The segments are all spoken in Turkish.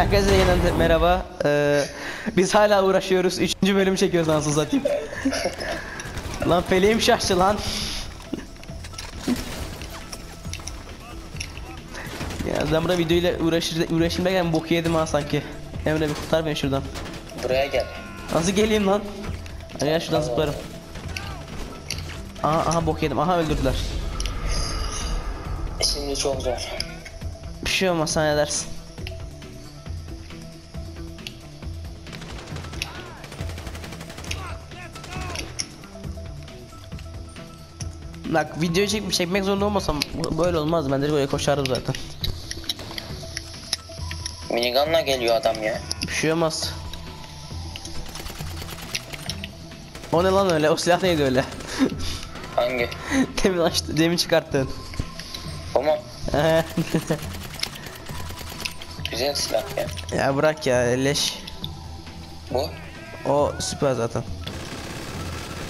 Herkese yeniden merhaba. Ee, biz hala uğraşıyoruz. Üçüncü bölüm çekiyoruz ansız satayım. lan feleğim şaştı lan. ya ben burada videoyla uğraşır, uğraşayım derken boku yedim ha sanki. Emre bir kurtar beni şuradan. Buraya gel. Nasıl geleyim lan? Hadi gel şuradan zıplarım. Aha aha bok yedim. Aha öldürdüler. Şimdi çok zor. Bir şey olmaz sen edersin. Bak video çek çekmek zorunda olmasam böyle olmaz ben de böyle koşardım zaten. Minigunla geliyor adam ya. Bir şey olmaz. O ne lan öyle? O silah neydi öyle? Hangi? demin açtı, demin çıkarttın. Bu mu? Güzel silah ya. ya bırak ya leş. Bu? O süper zaten.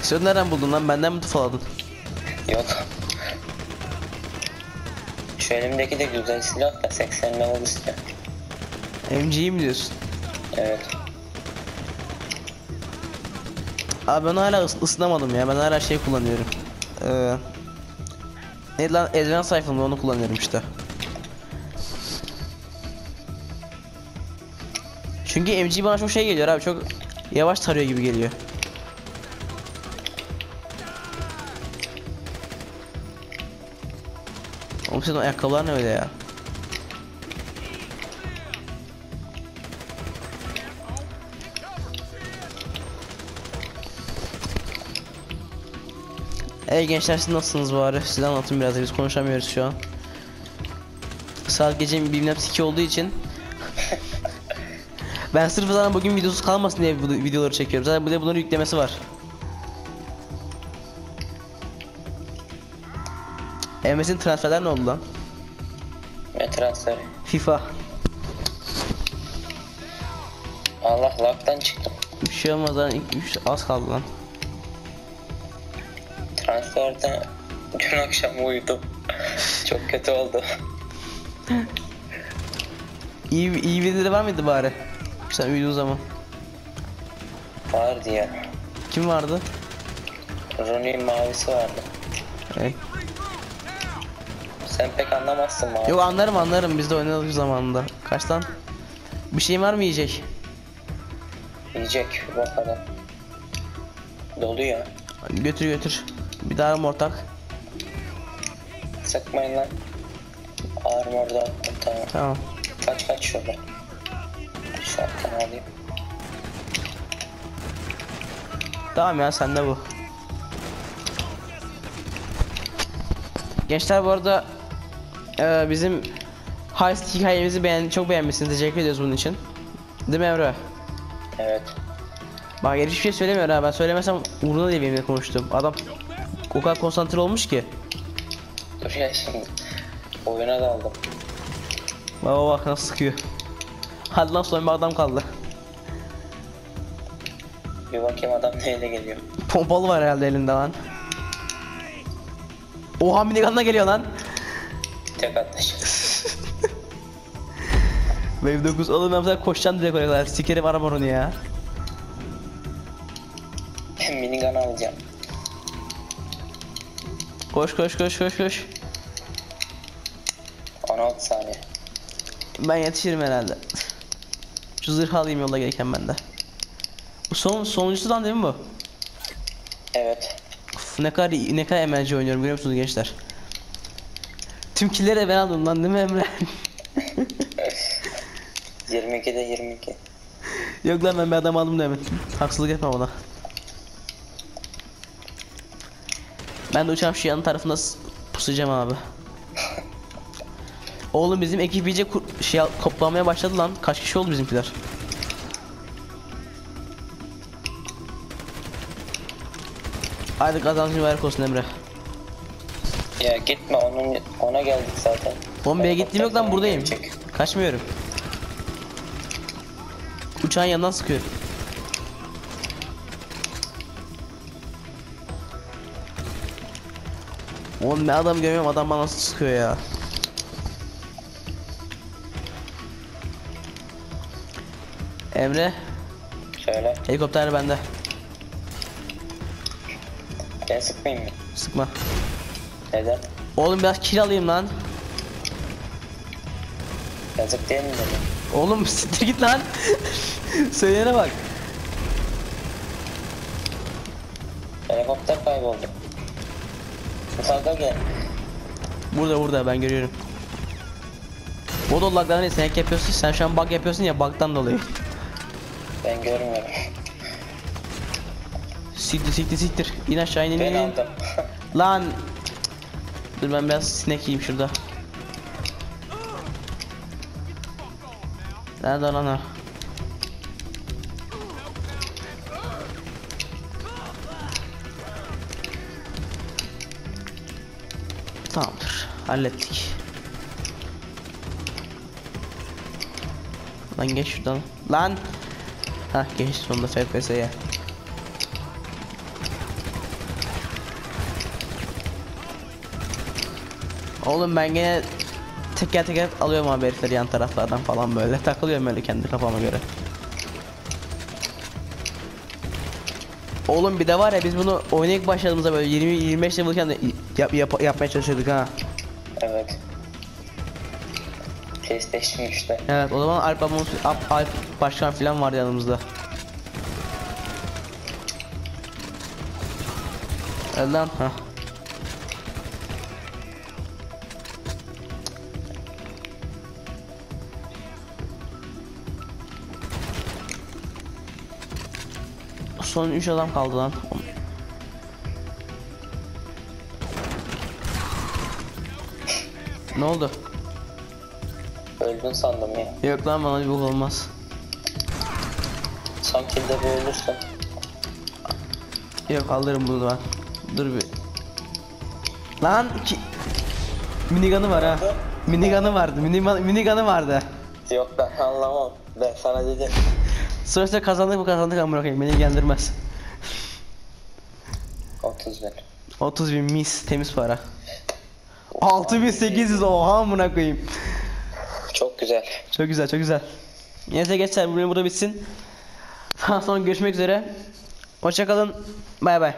Sen nereden buldun lan? Benden mi tufaladın? Yok. Şu elimdeki de güzel silah da 80 level istiyor. MG'yi mi diyorsun? Evet. Abi ben hala ıs- ısınamadım ya. Ben hala şey kullanıyorum. Ee, neydi lan? Rifle mı? Onu kullanıyorum işte. Çünkü MG bana çok şey geliyor abi. Çok yavaş tarıyor gibi geliyor. Oğlum senin ayakkabılar ne öyle ya? Ey gençler siz nasılsınız bari? Size anlatın biraz da biz konuşamıyoruz şu an. Saat gece bilmem 2 olduğu için Ben sırf zaten bugün videosuz kalmasın diye bu videoları çekiyorum. Zaten de bunların yüklemesi var. MS'in transferler ne oldu lan? Ve transferi. FIFA. Allah laktan çıktım. Bir şey olmaz lan. ilk üç- az kaldı lan. Transferde dün akşam uyudum. çok kötü oldu. İyi, iyi videoları var mıydı bari? Sen uyuduğun zaman. Vardı ya. Kim vardı? Rooney'in mavisi vardı. Ey. Sen pek anlamazsın mavi. Yok anlarım anlarım biz de oynadık zamanında. Kaç lan? Bir şey var mı yiyecek? Yiyecek bakalım. Dolu ya. Götür götür. Bir daha mı ortak? Sıkmayın lan. Armor da attım tamam. Tamam. Kaç kaç şurada. Şarttan alayım. Tamam ya sende bu. Gençler bu arada eee, bizim Heist hikayemizi beğen çok beğenmişsiniz. Teşekkür ediyoruz bunun için. Değil mi Emre? Evet. Bak hiçbir şey söylemiyor ha. Ben söylemesem uğruna diye benimle konuştum. Adam o kadar konsantre olmuş ki. Dur ya şimdi. Oyuna daldım. Baba bak nasıl sıkıyor. Hadi lan son bir adam kaldı. Bir bakayım adam neyle geliyor. Pompalı var herhalde elinde lan. Oha minigunla geliyor lan. Tek atış. Wave 9 oğlum ben mesela koşacağım direkt oraya kadar. Sikerim araba onu ya. Ben minigun alacağım. Koş koş koş koş koş. 16 saniye. Ben yetişirim herhalde. Şu zırh alayım yolda gelirken ben de. Bu son sonuncusu lan değil mi bu? Evet. Uf, ne kadar ne kadar emelci oynuyorum görüyor musunuz gençler? Tüm killeri ben aldım lan değil mi Emre? 22'de 22. Yok lan ben bir adam aldım demin. Haksızlık etme bana. Ben de uçağım şu yan tarafında pusacağım abi. Oğlum bizim ekip iyice şey toplamaya başladı lan. Kaç kişi oldu bizimkiler? Haydi kazancın mübarek olsun Emre. Ya gitme onun ona geldik zaten. Bombe'ye gittiğim yok lan buradayım. Gelecek. Kaçmıyorum. Uçağın yanından sıkıyor. Oğlum ben adam görmüyorum adam bana nasıl sıkıyor ya. Emre Söyle. helikopter bende. Ben sıkmayayım mı? Sıkma. Neden? Oğlum biraz kill alayım lan. Yazık değil mi dedim? Oğlum siktir git lan. Söyleyene bak. Helikopter kayboldu. Yukarıda gel. Burada burada ben görüyorum. O da lagdan değil sen hack yapıyorsun sen şu an bug yapıyorsun ya bug'dan dolayı. Ben görmüyorum. Siktir siktir siktir. İn aşağı in in in. Lan. Dur ben biraz sinek yiyeyim şurada. Nerede lan o? Tamamdır. Hallettik. Lan geç şuradan. Lan. Hah geç sonunda FPS'ye. Oğlum ben gene teker teker alıyorum abi herifleri yan taraflardan falan böyle takılıyorum öyle kendi kafama göre. Oğlum bir de var ya biz bunu oynayıp başladığımızda böyle 20-25 level'ken de yap, yap, yapmaya çalışıyorduk ha. evet. PlayStation 3'te. Evet o zaman Alp, Amos, Alp, Alp Başkan falan vardı yanımızda. Hadi lan Son 3 adam kaldı lan. Ne oldu? Öldün sandım ya. Yok lan bana bir bok olmaz. Son kill'de bir ölürsün. Yok alırım bunu ben. Dur bir. Lan ki... Minigun'ı var ha. Minigun'ı vardı. Mini minigun'ı vardı. Yok ben anlamam. Ben sana dedim. Sonuçta kazandık mı kazandık amına koyayım. Beni ilgilendirmez. 30 bin. 30 bin mis temiz para. 6800 oha amına koyayım. Çok güzel. Çok güzel çok güzel. Neyse geçer bu bölüm burada bitsin. Daha sonra görüşmek üzere. Hoşçakalın. Bay bay.